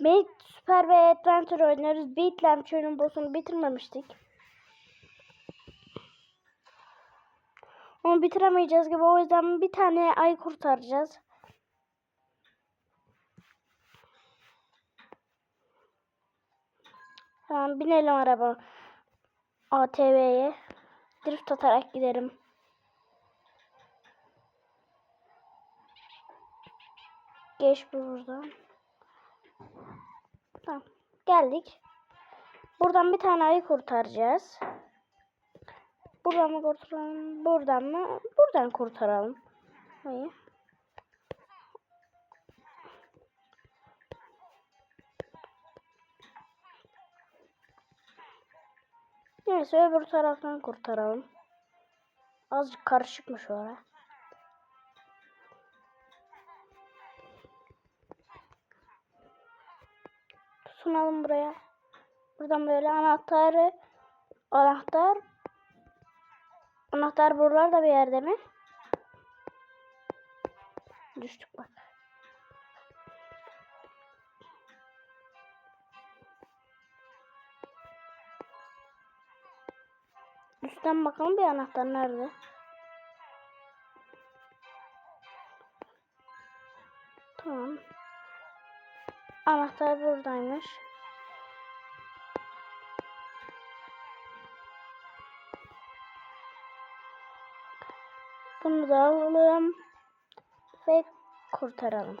Beat Super ve Adventure oynuyoruz. Beat Launcher'ın boss'unu bitirmemiştik. Onu bitiremeyeceğiz gibi o yüzden bir tane ay kurtaracağız. Tamam binelim araba. ATV'ye. Drift atarak giderim. Geç buradan. Tamam. Geldik. Buradan bir tane ayı kurtaracağız. Buradan mı kurtaralım? Buradan mı? Buradan kurtaralım. Ayı. Neyse öbür taraftan kurtaralım. Azıcık karışıkmış orası. Tutunalım buraya. Buradan böyle anahtarı anahtar anahtar buralarda bir yerde mi? Düştük bak. Üstten bakalım bir anahtar nerede? Tamam. Anahtar buradaymış. Bunu da alalım ve kurtaralım.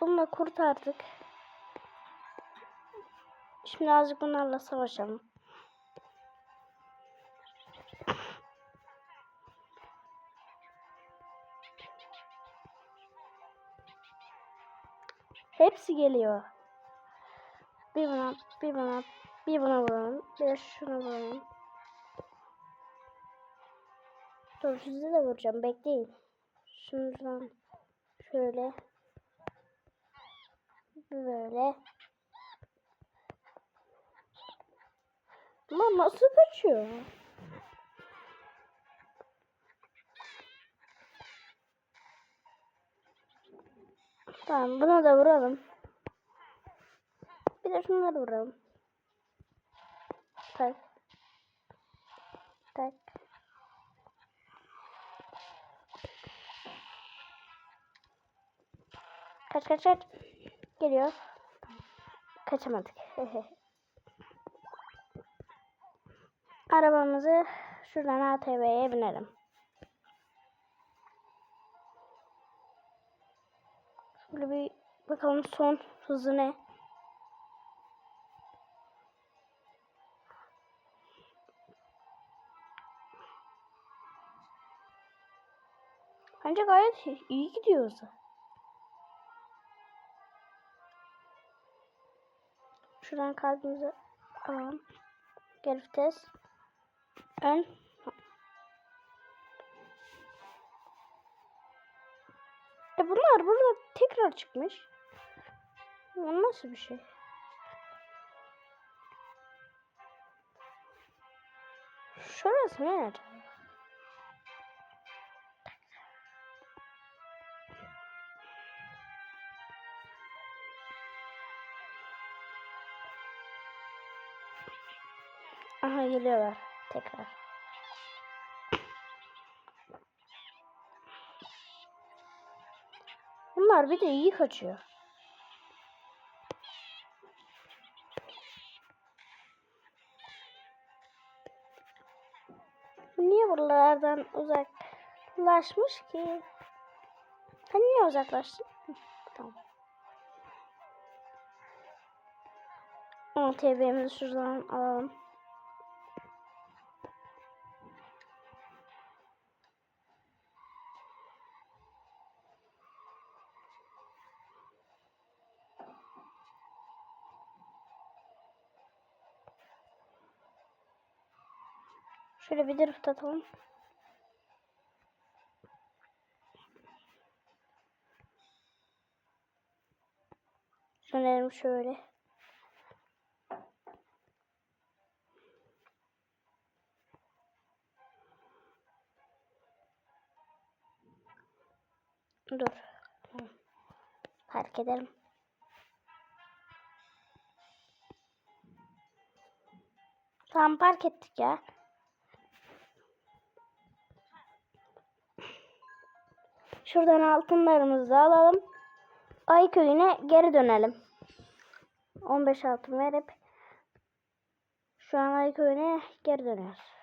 Bunu da kurtardık. Şimdi azıcık bunlarla savaşalım. Hepsi geliyor. Bir buna, bir buna, bir buna vuralım. Bir şuna vuralım. Dur size de vuracağım. Bekleyin. Şundan şöyle. Böyle. Ama nasıl kaçıyor? Tamam buna da vuralım. Bir de şunları vuralım. Tak. Tak. Kaç kaç kaç. Geliyor. Kaçamadık. Arabamızı şuradan ATV'ye binelim. Şöyle bir bakalım son hızı ne? Bence gayet iyi gidiyoruz. Şuradan kalbimizi alalım. Gel vites. Ön. Bunlar burada tekrar çıkmış. Bu nasıl bir şey? Şurası nerede? Aha geliyorlar tekrar. Bunlar bir de iyi kaçıyor. Niye buralardan uzaklaşmış ki? Ha niye uzaklaştı? Tamam. Ama TV'mizi şuradan alalım. Şöyle bir drift atalım. Dönelim şöyle. Dur. Fark ederim. Tamam park ettik ya. Şuradan altınlarımızı alalım. Ay köyüne geri dönelim. 15 altın verip şu an ay köyüne geri dönüyoruz.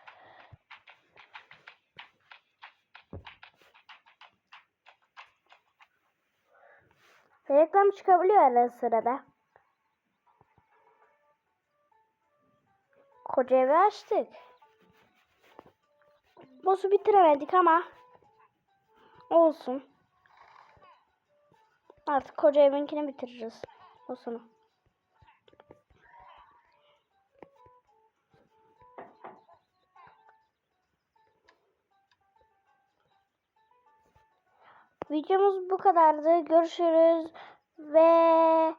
Reklam çıkabiliyor arada sırada. Koca evi açtık. Boss'u bitiremedik ama olsun. Artık koca evinkini bitiririz. Boss'unu. Videomuz bu kadardı. Görüşürüz ve